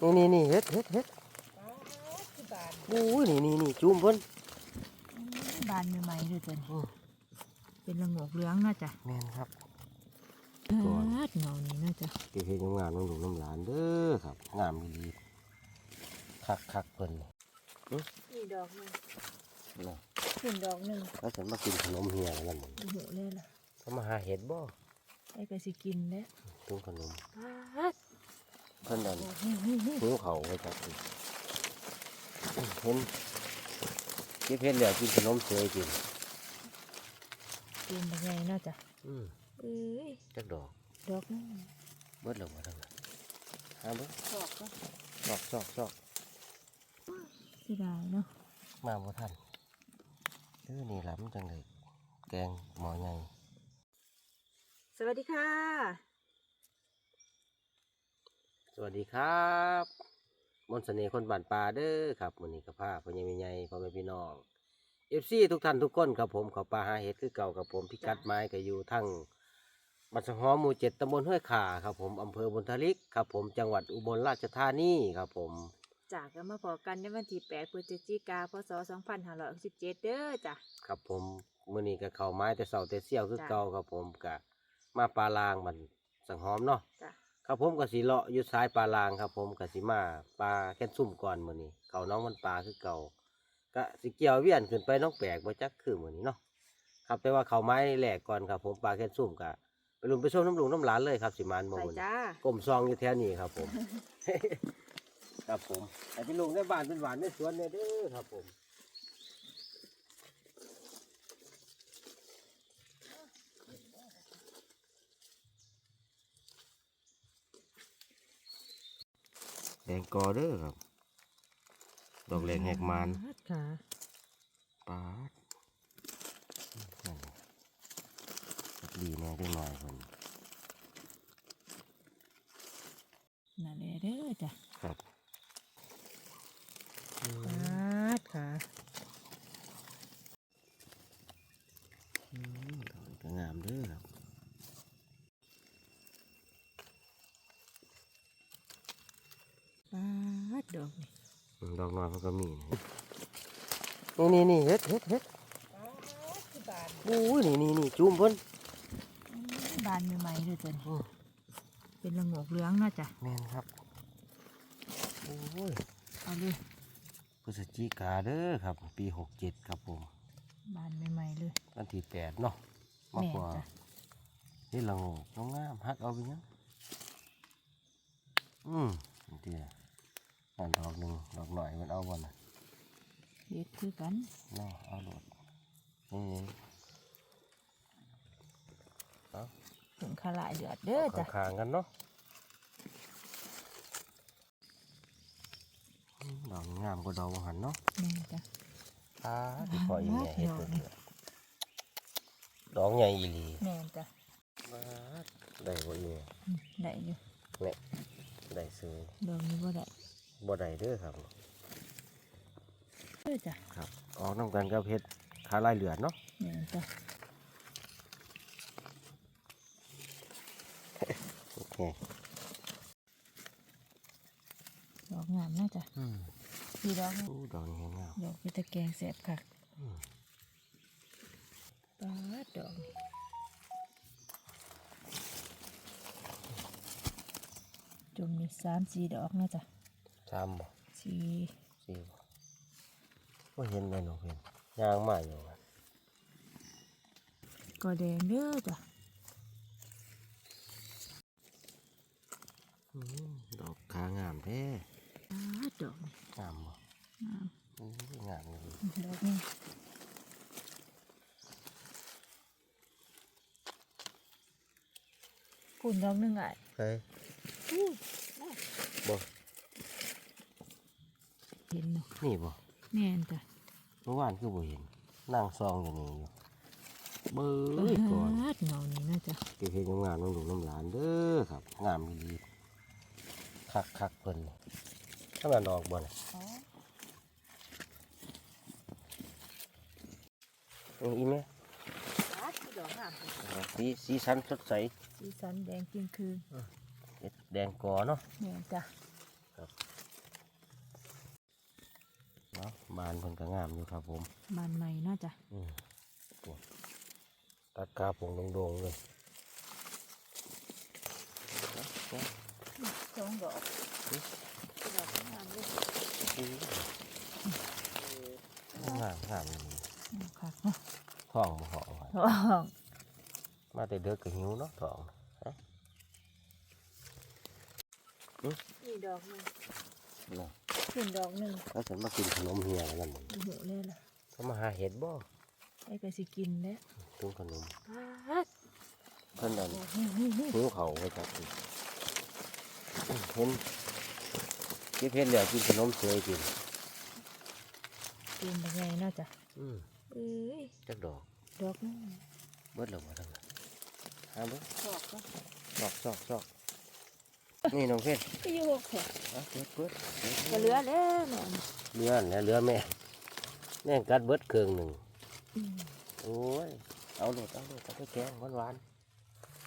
นี่นี่นี่เฮ็ดเฮ็ดเฮ็ดคือบานโอ้ยนี่นี่นี่จุ่มเพิ่นบานใหม่ๆเลยจ้ะอืมเป็นละโงกเหลืองเนาะจ้ะแม่นครับเอิก่อนดเงานี่เนาะจ้ะเก็บเฮ็ดงามๆน้องหนูน้ำหลานเด้อครับ งามดีคักคักๆเพิ่นนี่ดอกหนึงเนาะขึ้นดอกหนึงแล้วฉันมากินขนมเฮียกันแล้วหมดโอ้โหเลยล่ะเขามาหาเห็ดบ่ไอ้ก็สิกินแล้วถุงขนมปาด เพิ่นนั่นโอ้โหเฮ้ยเฮ้ยหิวเขาไว้จักสิเห็นเก็บเฮ็ดแล้วกินขนมเฉยกินกินแบบไงเนาะจ้ะอืมเอ้ยจักดอกดอกนึงเบิดแล้วบ่ทั้งนั้นหาเบิ่งดอกก็ซอกซอกซอกเสียดายเนาะมาบ่ทันเออนี่ล่ะมันจังได๋แกงหม้อใหญ่สวัสดีค่ะ สวัสดีครับมนต์เสน่ห์คนบ้านป่าเด้อครับมื้อนี้ก็พาพ่อใหญ่แม่ใหญ่พ่อแม่พี่น้อง FC ทุกท่านทุกคนครับผมเขาป่าหาเห็ดคือเก่าครับผมพิกัดไม้ก็อยู่ทั้งบัดสังหอมหมู่เจ็ดตำบลห้วยขาครับผมอำเภอบุญทลิกครับผมจังหวัดอุบลราชธานีครับผมจากกันมาพอกันในวันที่8พฤศจิกาพศ2567เด้อจ้ะครับผมมื้อนี้ก็เข้าไม้แต่เสาแต่เสี้ยวคือจ้ะเก่าครับผมก็มาปลาลางมันสังหอมเนาะจ้ะ ครับผมก็สิเลาะอยู่ซ้ายปลาลางครับ ผมก็สิมาปลาแค่นซุ่มก่อนมื้อนี้เขาน้องมันปลาคือเก่าก็สิเกี่ยวเวียนขึ้นไปน้องแปลกบ่จักคือมื้อนี้เนาะครับแต่ว่าเขาไม้แหลกก่อนครับ ผมปลาแค่นซุ่มก็ไปลุมไปชมน้ำลุงน้ำหลานเลยครับสิมานบ่ไปมื้อนี้จ้าก้มซองอยู่แถวนี้ครับ ผม ครับผมแต่พี่ลุงในบ้านเป็นหวานในสวนเนี่ยเด้อครับผม งกอเด้อครับ ดอกแรงแหกมันค่ะปาดนั่นดีแน่ได้หน่อยคนนั่นแหละเด้อจ้ะ ครับ ปาดค่ะ อืมดอกก็งามเด้อครับ ปา ดดอกนี่อืมดอกน้อยมันก็มีนี่นี่นี่เฮ็ดเฮ็ดเฮ็ดคือบานโอ้ยนี่นี่นี่จุ่มเพิ่นบานใหม่ๆเลยจ้ะอืมเป็นละโงกเหลืองเนาะจ้ะแม่นครับโอ้ยเอาเลยพฤศจิกาเด้อครับ ปีหกเจ็ดครับผมบานใหม่ๆเลยวันที่แปดเนาะมากแม่กว่าจ้ะนี่ละโงูน้องงามฮักเอาไปยังอืมนี่เดียว นั่นดอกหนึ่งดอกหน่อยมันเอาบ่น่ะเด็ดคือกันเนาะเอาโหลดนี่เอาถึงขลายเดือดเด้อจ้ะข้างๆกันเนาะอืมดอกงามกว่าดอกบ่หันเนาะแม่จ้ะอ่าที่พออีแม่เฮ็ดดอกเพิ่นเนี่ยดอกใหญ่อีหลีแม่จ้ะมาได้บ่อีแม่อืมได้อยู่เนี่ยได้ซื้อดอกนี้บ่ได้ บ่ได้เด้อครับเด้อจ้ะครับออกน้ำกันกับเฮ็ดขาลายเหลือดเนาะแม่จ้ะโอเคดอกงามเนาะจ้ะอืมมีดอกนะอู้ดอกนี้งามดอกเป็นตะแกรงแสบคักอืมปาดดอกนี่จุ่มนี่สามสี่ดอกนะจ้ะสามบ่สี่สี่บ่ว่าเห็นไหมหนูเห็นยางมาอยู่อะก็แดงเด้อจ้ะอืมดอกขางามแท้ปาดดอกนี่งามบ่งามอู้งามเลยดอกนี่ปุ่นดอกหนึงอะเฮ้ยอู้บ่เห็นเนาะนี่บ่แม่นจ้ะเมื่อวานคือบ่เห็นนั่งซองอยู่นี่อยู่เบ้ยก่อนปาดเงานี่นะจ้ะเก็บเฮ็ดงามๆน้องหนูน้ำหลานเด้อครับ งามดีๆคักคักๆเพิ่นถ้ามันออกบ่น่ะอ๋อเอาอีแม่ปาดคือดอกงามจ้ะสีสีสันสดใส สีสันแดงจริงคือเฮ็ดแดงกอเนาะแม่นจ้ะครับ เนาะบานเพิ่นก็งามอยู่ครับผมบานใหม่เนาะจ้ะอืมตัดกาผงโด่งๆเลยสองดอกดอกงามเลยงามงามค่ะเนาะท้องบ่เหองไว้ว้าวมาแต่เด็กก็หิวเนาะท้องฮะนี่ดอกหนึงเนาะ ขึ้นดอกหนึงแล้วฉันมากินขนมเฮียกันแล้วมึงโอ้โหเลยล่ะเขามาหาเห็ดบ่ไอ้ก็สิกินแล้วตุ้งขนมฮัดเพิ่นนั่นนี่นี่นี่หิวเขาไปจับอีกเห็นเก็บเห็ดแล้วกินขนมเสยกินกินแบบไงเนาะจ้ะอืมเอ้ยจักดอกดอกนึงเบิดแล้วบ่ทั้งนั้นหาเบิดดอกก็ซอกซอกซอก นี่น้องเพชรก็อยู่แค่เอาเบิดเบิดเบิดก็เหลือแล้วแม่นเรือเนี่ยเรือแม่แม่งกัดเบิดเครื่องหนึ่งอืมโอ้ยเอาโหลดเอาโหลดเอาไปแกงหวานหวาน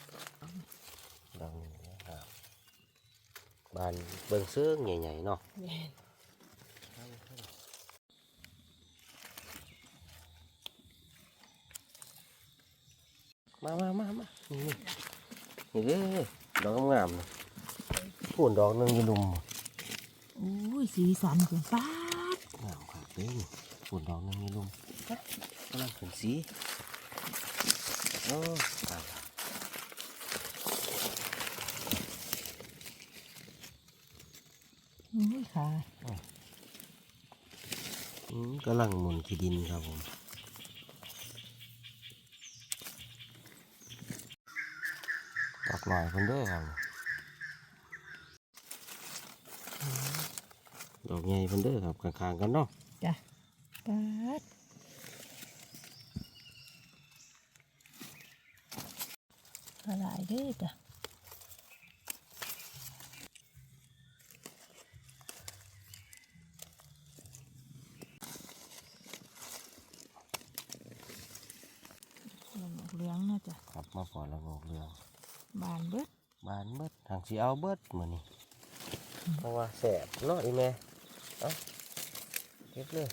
ๆดอกนี้นะครับบานเบิ่งเสื้อใหญ่ๆเนาะแม่นมามามามานี่นี่นี่เด้อดอกงามๆนะ พูนดอกหนึงอยู่ลุมโอ้ยสีสันเกินป้าดงามค่ะเด้อพูนดอกหนึงอยู่ลุมกำลังขึ้นสีโอ้ตายละโอ้ยค่ะอืมกำลังหมุนขี้ดินครับผมดอกหน่อยคนเด้อครับ ดอกใหญ่คนเด้อครับข้างๆกันเนาะจ้ะป้าดอะไรเด้อจ้ะเหลืองเนาะจ้ะครับมาก่อนแล้วบอกเรื่องบานเบิดบานเบิดทางสีเอาเบิดมือนี่เพราะว่าแสบเนาะอีแม่ เอาเก็บเลย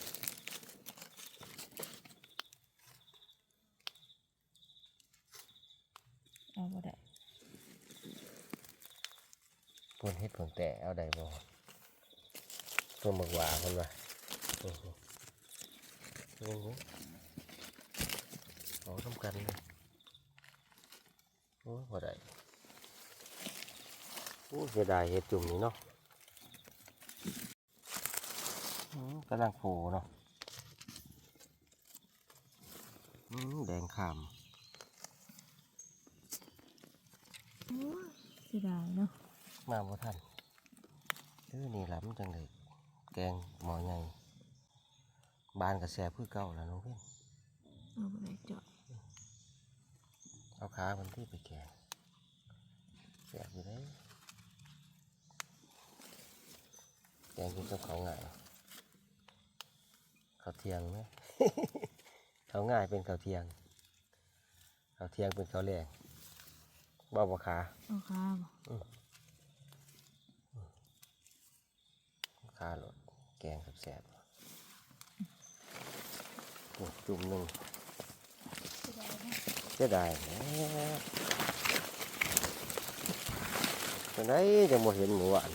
เอาบ่ได้เพิ่นเฮ็ดเพิ่งแต่เอาได้บ่เพิ่นบอกว่าเพิ่นว่าโอ้โหโอ้โหเอาทำกันเลยโอ้ยบ่ได้โอ้เสียดายเฮ็ดจุ่มนี้เนาะอืม กำลังโผล่เนาะอืมแดงขามโอ้ยเสียดายเนาะมาบ่ทันเออนี่ล่ะมันจังไดแกงหมอใหญ่บานกับแสบคือเก่าแล้วน้องเพิ่นเอาบ่ได้เจาะเอาขามันที่ไปแกงแสบอยู่ได้แกงกินกับเขาวง่ายเขาวเที่ยงไหมเขาวง่ายเป็นเขาวเที่ยงเขาวเที่ยงเป็นเขาวแรงบ่บ่ขาเอาข้าวขาหลดแกงแสบๆโอ้จุ่มหนึ่งเสียดายแหนะจังไดจะบ่เห็นหมูหวาน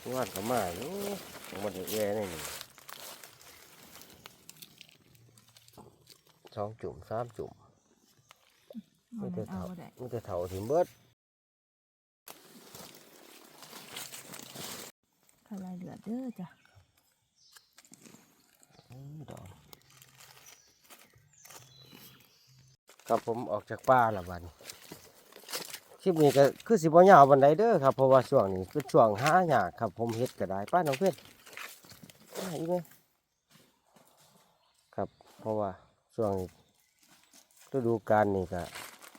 หมูหวานก็มาอยู่ยังบ่ได้แย่นี่นี่ส องจุ่มสามจุ่มมัมีนแต่เอาเถาบ่ได้มีแต่เถาถิ่มเบิดทลายเหลือเด้อจ้ะอื้อดอกครับผมออกจากป่าและบัดนี้คลิปนี้ก็คือสิบ่ยาวบันไดเด้อครับเพราะว่าช่วงนี้เป็นช่วงหายากครับ ผมเฮ็ดก็ได้ป้าน้องเพื่อนมาอีกไหมครับเพราะว่า ช่วงนี้ฤดูกาลนี่ก็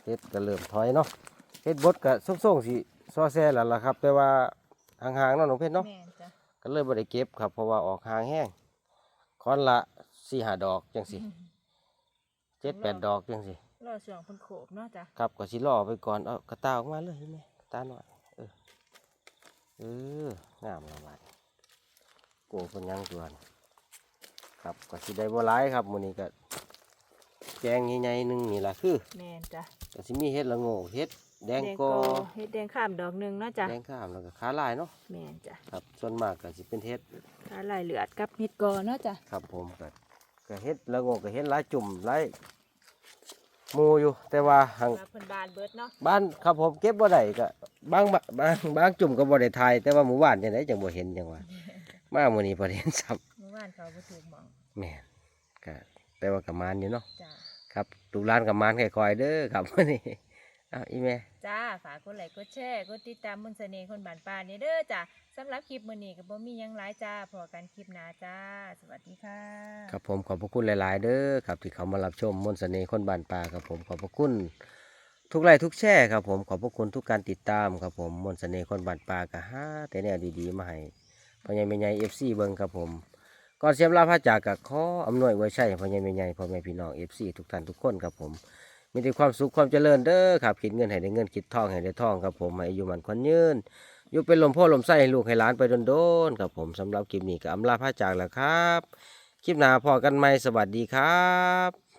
เฮ็ดก็เริ่มถอยเนาะเฮ็ดบดก็ส่งๆสิซอแซ่แล้วล่ะครับ แต่ว่าห่างๆเนาะน้องเพชรเนาะแม่นจ้ะก็เลยบ่ได้เก็บครับ เพราะว่าออกห่างแห้งคอนละสี่หาดอกจังสิเจ็ดแปดดอกจังสิรอช่วงเพิ่นโขบเนาะจ้ะครับก็สิล่อไปก่อนเอากระตาออกมาเลยเห็นไหมกระตาหน่อยเออเอองามละบาดโกเพิ่นยังตัวนี่ครับก็สิได้บ่หลายครับมื้อนี้ก็ แกงใหญ่ๆหนึงนี่ล่ะคือแม่นจ้ะก็สิมีเฮ็ดละโงกเฮ็ดแดงกอเฮ็ดแดงข้ามดอกหนึงเนาะจ้ะแดงข้ามแล้วก็ขาลายเนาะแม่นจ้ะครับส่วนมากก็สิเป็นเฮ็ดขาลายเลือดกับเฮ็ดกอเนาะจ้ะครับผมก็ก็เฮ็ดละโงกก็เฮ็ดหลายจุ่มหลายหมู่อยู่ แต่ว่าหังว่าเพิ่นบานเบิดเนาะบ้านครับผมเก็บบ่ได้ก็บางบะบางบางจุ่มก็บ่ได้ถ่ายแต่ว่าหมู่บ้านจังไดจังบ่เห็นจังว่า มามื้อนี้บ่ได้เห็นซ้ำเมื่อวานเขาบ่ถูกหมองแม่นก็แต่ว่าก็มานอยู่เนาะจ้ะครับ ลูกหลานก็มานค่อยๆเด้อครับมื้อนี้อ้าวอีแม่ จ้าฝากกดไลค์กดแชร์กดติดตามมนต์เสน่ห์คนบ้านป่านี่เด้อจ้ะสำหรับคลิปมื้อนี้ก็บ่มีหยังหลายจ้าพอกันคลิปหน้าจ้า สวัสดีค่ะ ครับผมขอบพระคุณหลาย ๆ เด้อครับที่เขามารับชมมนต์เสน่ห์คนบ้านป่าครับผมขอบพระคุณ ทุกไลค์ทุกแชร์ครับผมขอบพระคุณทุกการติดตามครับผมมนต์เสน่ห์คนบ้านป่าก็หาแต่แนวดีๆมาให้พ่อใหญ่แม่ใหญ่ FC เบิ่งครับผม ก่อนเสียมลาพระจากกับข้ออำนวยไว้ใช่พ่อใหญ่แม่ใหญ่พ่อแม่พี่น้องเอฟซีทุกท่านทุกคนครับผม มีแต่ความสุขความเจริญเด้อครับคิดเงินให้ได้เงินคิดทองให้ได้ทองครับผมให้อายุมันคนยืนอยู่เป็นลมพ่อลมไส้ให้ลูกให้หลานไปโดนๆครับผมสำหรับคลิปนี้ก็อำลาพระจากแล้วครับ คลิปหน้าพอกันไหมสวัสดีครับ